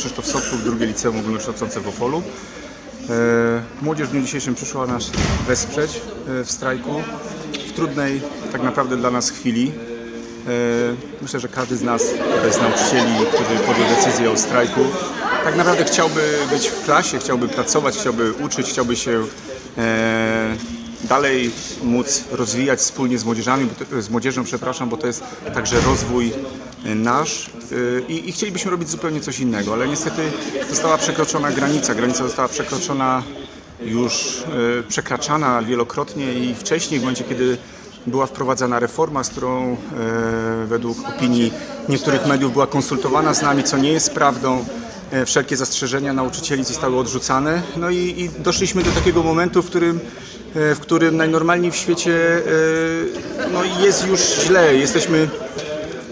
Krzysztof Sotków, drugie liceum ogólnokształcące w Opolu. E, Młodzież w dniu dzisiejszym przyszła nas wesprzeć e, w strajku w trudnej tak naprawdę dla nas chwili. E, Myślę, że każdy z nas tutaj z nauczycieli, który podjął decyzję o strajku, tak naprawdę chciałby być w klasie, chciałby pracować, chciałby uczyć, chciałby się dalej móc rozwijać wspólnie z z młodzieżą, przepraszam, bo to jest także rozwój nasz e, i, i chcielibyśmy robić zupełnie coś innego, ale niestety została przekroczona granica, granica została przekroczona już e, przekraczana wielokrotnie i wcześniej, w momencie kiedy była wprowadzana reforma, z którą e, według opinii niektórych mediów była konsultowana z nami, co nie jest prawdą. Wszelkie zastrzeżenia nauczycieli zostały odrzucane. No i, i doszliśmy do takiego momentu, w którym, w którym najnormalniej w świecie no, jest już źle. Jesteśmy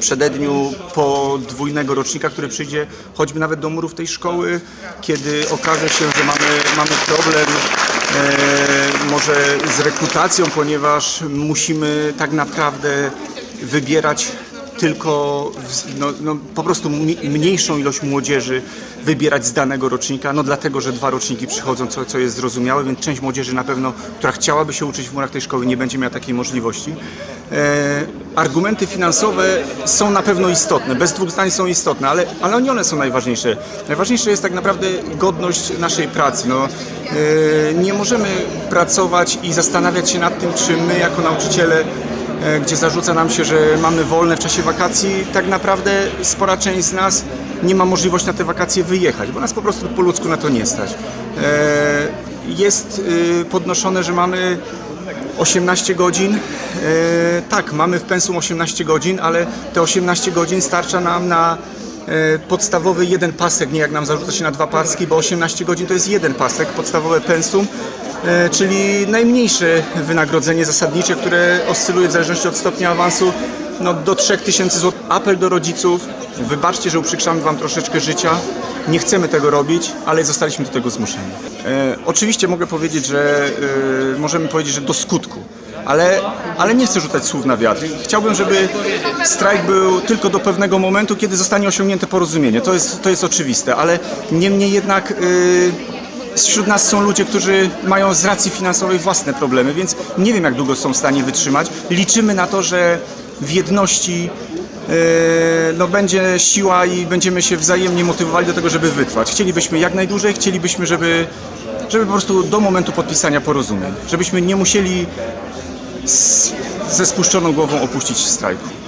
przededniu podwójnego rocznika, który przyjdzie choćby nawet do murów tej szkoły, kiedy okaże się, że mamy, mamy problem e, może z rekrutacją, ponieważ musimy tak naprawdę wybierać tylko no, no, po prostu mniejszą ilość młodzieży wybierać z danego rocznika, no dlatego, że dwa roczniki przychodzą, co, co jest zrozumiałe, więc część młodzieży na pewno, która chciałaby się uczyć w murach tej szkoły, nie będzie miała takiej możliwości. E, argumenty finansowe są na pewno istotne, bez dwóch zdań są istotne, ale, ale nie one są najważniejsze. Najważniejsze jest tak naprawdę godność naszej pracy. No, e, nie możemy pracować i zastanawiać się nad tym, czy my jako nauczyciele gdzie zarzuca nam się, że mamy wolne w czasie wakacji, tak naprawdę spora część z nas nie ma możliwości na te wakacje wyjechać, bo nas po prostu po ludzku na to nie stać. E, Jest y, podnoszone, że mamy 18 godzin. E, Tak, mamy w pensum 18 godzin, ale te 18 godzin starcza nam na e, podstawowy jeden pasek, nie jak nam zarzuca się na dwa paski, bo 18 godzin to jest jeden pasek, podstawowe pensum, e, czyli najmniejsze wynagrodzenie zasadnicze, które oscyluje w zależności od stopnia awansu no, do 3000 zł. Apel do rodziców, wybaczcie, że uprzykrzamy Wam troszeczkę życia, nie chcemy tego robić, ale zostaliśmy do tego zmuszeni. E, oczywiście mogę powiedzieć, że e, możemy powiedzieć, że do skutku, ale, ale nie chcę rzucać słów na wiatr. Chciałbym, żeby strajk był tylko do pewnego momentu, kiedy zostanie osiągnięte porozumienie. To jest, to jest oczywiste, ale niemniej jednak e, wśród nas są ludzie, którzy mają z racji finansowej własne problemy, więc nie wiem, jak długo są w stanie wytrzymać. Liczymy na to, że w jedności e, no, będzie siła i będziemy się wzajemnie motywowali do tego, żeby wytrwać. Chcielibyśmy jak najdłużej, chcielibyśmy, żeby, żeby po prostu do momentu podpisania porozumień, żebyśmy nie musieli z, ze spuszczoną głową opuścić strajku.